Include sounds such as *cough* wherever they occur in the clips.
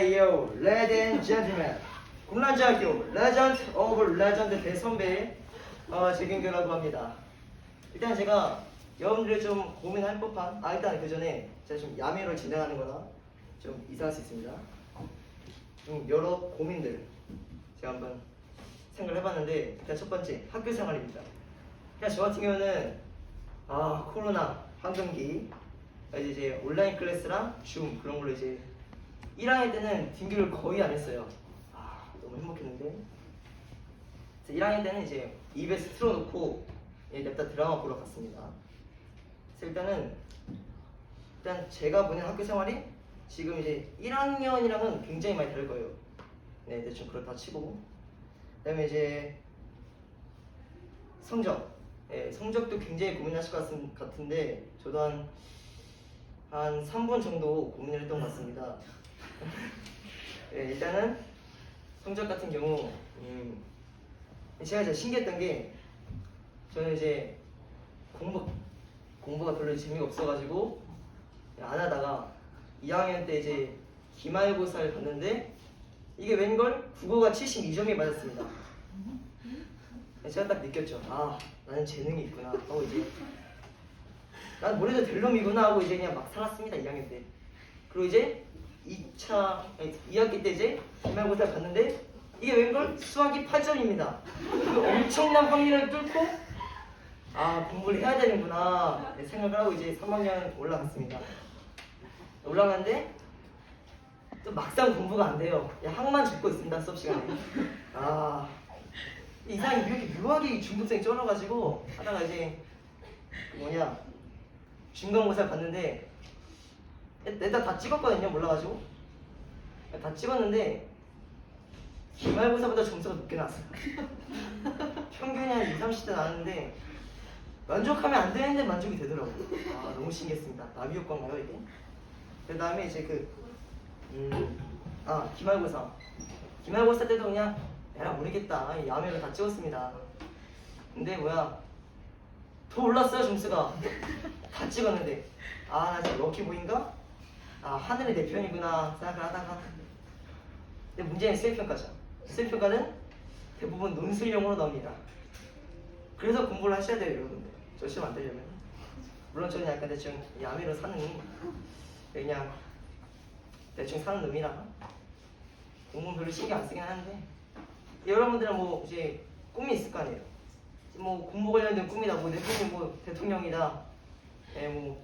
에이요 레드 앤 젠틀맨 kum란대학교 레전드 오브 레전드 대선배 어, 재경규라고 합니다. 일단 제가 여러분들 좀 고민할 법한 아 일단 그 전에 제가 좀 야매로 진행하는 거라 좀 이상할 수 있습니다. 좀 여러 고민들 제가 한번 생각을 해봤는데 일단 첫 번째 학교 생활입니다. 그냥 저 같은 경우는 아 코로나 황금기 이제, 이제 온라인 클래스랑 줌 그런 걸로 이제 1학년 때는 등교를 거의 안 했어요. 아 너무 행복했는데. 그래서 1학년 때는 이제 EBS 틀어놓고 예, 냅다 드라마 보러 갔습니다. 일단은 일단 제가 보낸 학교 생활이 지금 이제 1학년이랑은 굉장히 많이 다를 거예요. 네 대충 그렇다 치고 그다음에 이제 성적 예, 성적도 굉장히 고민하실 것 같은, 같은데 저도 한 한 3분 정도 고민을 했던 것 같습니다. 예, 일단은 성적 같은 경우 음, 제가 진짜 신기했던 게 저는 이제 공부 공부가 별로 재미가 없어가지고 안 하다가 2학년 때 이제 기말고사를 봤는데 이게 웬걸 국어가 72점이 맞았습니다. 제가 딱 느꼈죠. 아 나는 재능이 있구나 하고 이제 난 뭐래도 될 놈이구나 하고 이제 그냥 막 살았습니다 2학년 때. 그리고 이제 2차 2학기 때 이제 기말고사를 봤는데 이게 웬걸 수학이 8점입니다. 그 엄청난 확률을 뚫고 아 공부를 해야 되는구나 네, 생각을 하고 이제 3학년 올라갔습니다. 올라갔는데 또 막상 공부가 안 돼요. 학만 죽고 있습니다 수업 시간에. 아 이상하게 이렇게 묘하게 중독성이 쩔어가지고 하다가 이제 그 뭐냐 중간고사 봤는데 일단 다 찍었거든요 몰라가지고. 다 찍었는데 기말고사보다 점수가 높게 나왔어요. *laughs* 평균이 한 2, 30대 나왔는데 만족하면 안 되는데 만족이 되더라고요. 아 너무 신기했습니다. 나비 효과인가요 이게? 그 다음에 이제 그 음, 아 기말고사. 기말고사 때도 그냥 에라 모르겠다. 야매로 다 찍었습니다. 근데 뭐야? 더 올랐어요 점수가. 다 찍었는데. 아 나 진짜 럭키보인가? 아 하늘의 내 편이구나 생각을 하다가. 근데 문제는 수행평가죠. 수행평가는 대부분 논술형으로 나옵니다. 그래서 공부를 하셔야 돼요 여러분들. 저 시험 안 되려면. 물론 저는 약간 대충 야매로 사는 그냥 대충 사는 놈이라 공부는 별로 신경 안 쓰긴 하는데. 여러분들은 뭐 이제 꿈이 있을 거 아니에요. 뭐 공부 관련된 꿈이다 뭐 내 꿈이 뭐 대통령이다 예, 뭐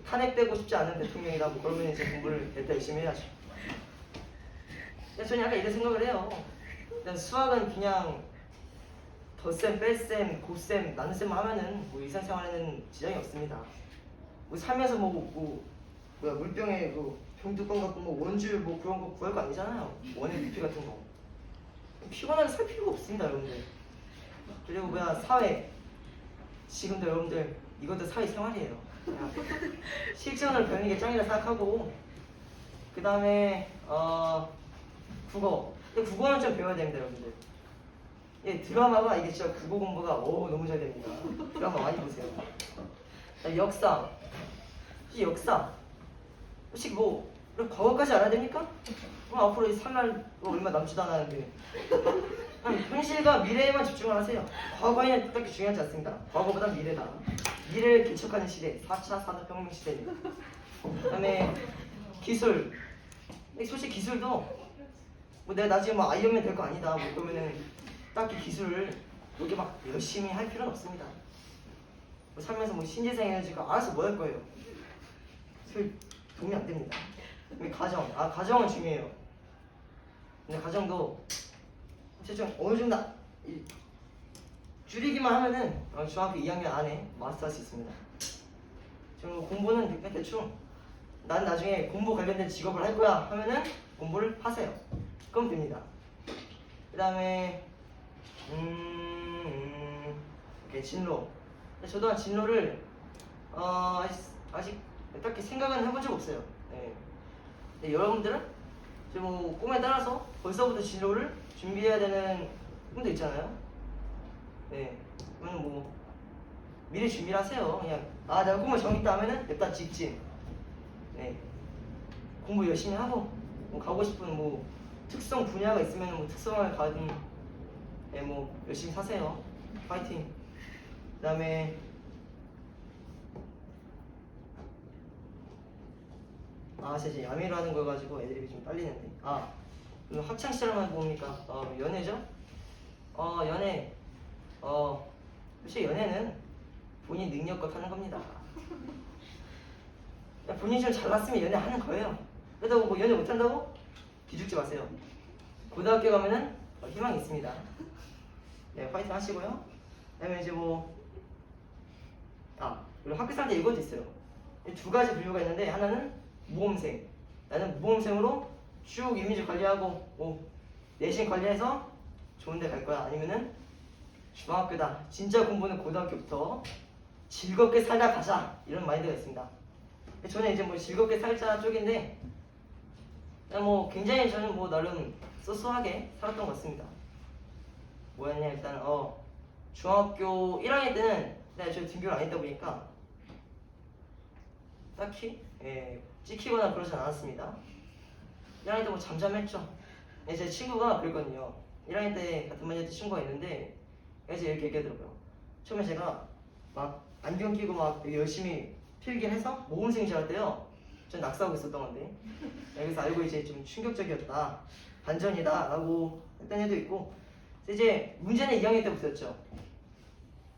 탄핵되고 싶지 않은 대통령이다 뭐 그러면 이제 공부를 됐다 열심히 해야죠. 근데 저는 약간 이런 생각을 해요. 일단 수학은 그냥 덧셈, 뺄셈, 곱셈, 나눗셈 하면은 뭐 일상생활에는 지장이 없습니다. 뭐 살면서 뭐, 뭐 뭐야 물병에 그 병뚜껑 갖고 뭐 원줄 뭐 그런 거 구할 거 아니잖아요. 원의 부피 같은 거. 피곤하게 살 필요가 없습니다 여러분들. 그리고 뭐야 사회. 지금도 여러분들 이것도 사회 생활이에요. 그냥 *laughs* 실전을 배우는 게 짱이라 생각하고 그 다음에 어 국어 근데 국어는 좀 배워야 됩니다 여러분들 예 드라마가 이게 진짜 국어 공부가 오 너무 잘 됩니다 드라마 많이 보세요 자, 역사 혹시 역사 혹시 뭐 그럼 과거까지 알아야 됩니까? 그럼 앞으로 이 살날 얼마 남지도 않았는데 현실과 미래에만 집중을 하세요. 과거에는 그렇게 중요하지 않습니다. 과거보다 미래다. 미래를 개척하는 시대, 4차 산업혁명 시대입니다. 그 다음에 기술. 근데 솔직히 기술도 뭐 내가 나중에 뭐 아이언맨 될 거 아니다. 뭐 그러면은 딱히 기술을 이렇게 막 열심히 할 필요는 없습니다. 뭐 살면서 뭐 신재생 에너지가 알아서 뭐 할 거예요. 별 도움이 안 됩니다. 가정. 아 가정은 중요해요. 근데 가정도 최종 어느 정도 이- 줄이기만 하면은 어, 중학교 2학년 안에 마스터할 수 있습니다. 지금 뭐 공부는 그냥 대충 난 나중에 공부 관련된 직업을 할 거야 하면은 공부를 하세요. 그럼 됩니다. 그 다음에 음, 음 진로. 저도 한 진로를 어, 아직, 딱히 생각은 해본 적 없어요. 네. 여러분들은 지금 뭐 꿈에 따라서 벌써부터 진로를 준비해야 되는 꿈도 있잖아요. 네, 그러면 뭐 미리 준비를 하세요. 그냥 아 내가 꿈을 정했다 하면은 일단 직진. 네. 공부 열심히 하고 뭐 가고 싶은 뭐 특성 분야가 있으면 뭐 특성을 가든 예, 뭐 열심히 사세요. 파이팅. 그다음에 아, 야매로 하는 거 가지고 애들이 좀 딸리는데. 아, 그럼 학창 시절만 뭡니까? 어, 연애죠? 어, 연애. 어, 사실 연애는 본인 능력껏 하는 겁니다. 본인이 좀 잘났으면 연애 하는 거예요. 그래도 뭐 연애 못한다고? 기죽지 마세요. 고등학교 가면은 어, 희망이 있습니다. 네, 화이팅 하시고요. 그다음에 이제 뭐, 아, 그리고 학교 사람들 이것도 있어요. 이두 가지 분류가 있는데 하나는 모험생. 나는 모험생으로 쭉 이미지 관리하고 뭐 내신 관리해서 좋은 데 갈 거야. 아니면은 중학교다. 진짜 공부는 고등학교부터 즐겁게 살다 가자. 이런 마인드가 있습니다. 저는 이제 뭐 즐겁게 살자 쪽인데 뭐 굉장히 저는 뭐 나름 소소하게 살았던 것 같습니다. 뭐였냐 일단 어 중학교 1학년 때는 내가 저 등교를 안 했다 보니까 딱히 예, 찍히거나 그러진 않았습니다. 1학년 때 뭐 잠잠했죠. 예, 제 친구가 그랬거든요. 1학년 때 같은 반이었던 친구가 있는데 그래서 이렇게 얘기하더라고요. 처음에 제가 막 안경 끼고 막 열심히 필기를 해서 모범생인 줄 알았대요. 전 낙서하고 있었던 건데. 예, 그래서 알고 이제 좀 충격적이었다. 반전이다. 라고 했던 애도 있고. 이제 문제는 2학년 때부터였죠.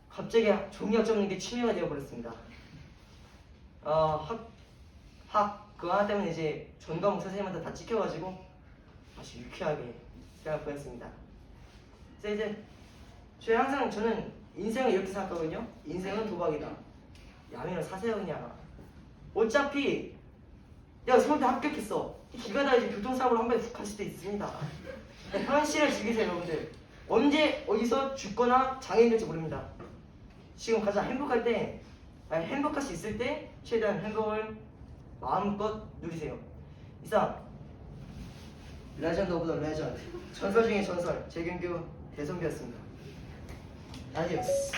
갑자기 종이학 접는 게 취미가 되어버렸습니다. 어, 학, 학, 그거 하나 때문에 이제 전 과목 선생님한테 다 찍혀가지고 아주 유쾌하게 생각 보냈습니다. 그래서 이제 저희 항상 저는 인생을 이렇게 생각하거든요. 인생은 도박이다. 야매를 사세요 그냥. 어차피 내가 서울대 합격했어. 기가 다이지 교통사고로 한 번에 훅 갈 수도 있습니다. 현실을 즐기세요 여러분들. 언제 어디서 죽거나 장애인 될지 모릅니다. 지금 가장 행복할 때, 아니, 행복할 수 있을 때 최대한 행복을 마음껏 누리세요. 이상 레전드 오브 더 레전드 전설 중의 전설 재경규 대선배였습니다. 아디오스.